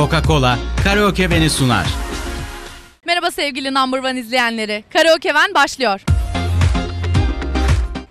Coca-Cola Karaoke Beni sunar. Merhaba sevgili Number One izleyenleri. Karaoke Van başlıyor.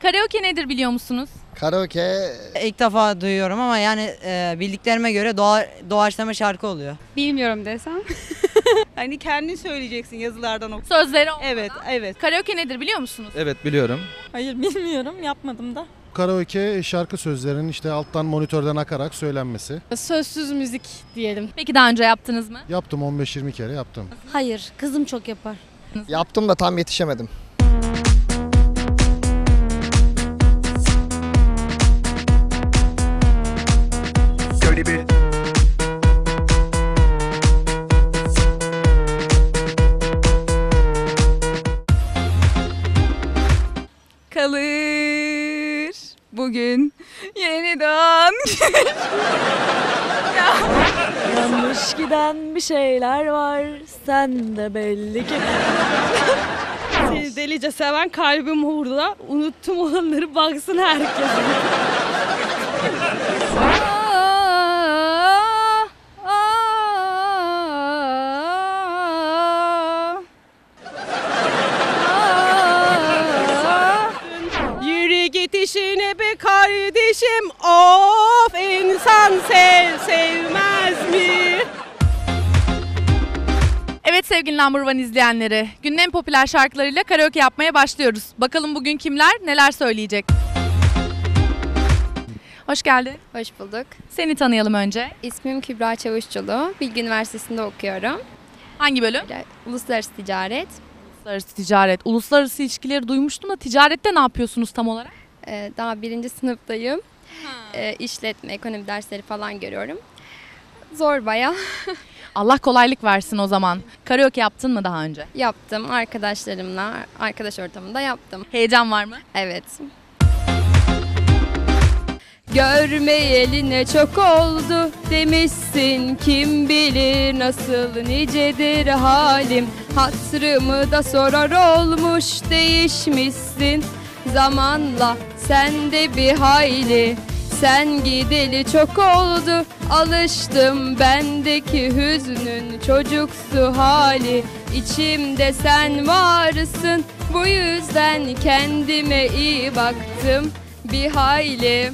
Karaoke nedir biliyor musunuz? Karaoke İlk defa duyuyorum ama yani e, bildiklerime göre doğa, doğaçlama şarkı oluyor. Bilmiyorum desem. Hani kendin söyleyeceksin yazılardan ok. Sözleri olmadan. Evet, evet. Karaoke nedir biliyor musunuz? Evet biliyorum. Hayır bilmiyorum yapmadım da. Karaoke şarkı sözlerinin işte alttan monitörden akarak söylenmesi. Sözsüz müzik diyelim. Peki daha önce yaptınız mı? Yaptım 15-20 kere yaptım. Hayır, kızım çok yapar. yaptım da tam yetişemedim. Kalır bugün yeniden. Yanlış giden bir şeyler var. Sen de belli ki. Seni delice seven kalbim hurda. Unuttum olanları baksın herkes. Kardeşim. Of insan sev sevmez mi? Evet sevgili Number One izleyenleri. Günün en popüler şarkılarıyla karaoke yapmaya başlıyoruz. Bakalım bugün kimler neler söyleyecek? Hoş geldin. Hoş bulduk. Seni tanıyalım önce. İsmim Kübra Çavuşçulu. Bilgi Üniversitesi'nde okuyorum. Hangi bölüm? Uluslararası Ticaret. Uluslararası ticaret. Uluslararası ilişkileri duymuştum da ticarette ne yapıyorsunuz tam olarak? Ee, daha birinci sınıftayım. Ee, işletme, ekonomi dersleri falan görüyorum. Zor baya. Allah kolaylık versin o zaman. Karaoke yaptın mı daha önce? yaptım. Arkadaşlarımla, arkadaş ortamında yaptım. Heyecan var mı? Evet. Görmeyeli ne çok oldu demişsin kim bilir nasıl nicedir halim Hatrımı da sorar olmuş değişmişsin zamanla sen de bir hayli. Sen gideli çok oldu alıştım bendeki hüznün çocuksu hali. İçimde sen varsın bu yüzden kendime iyi baktım. Bir hayli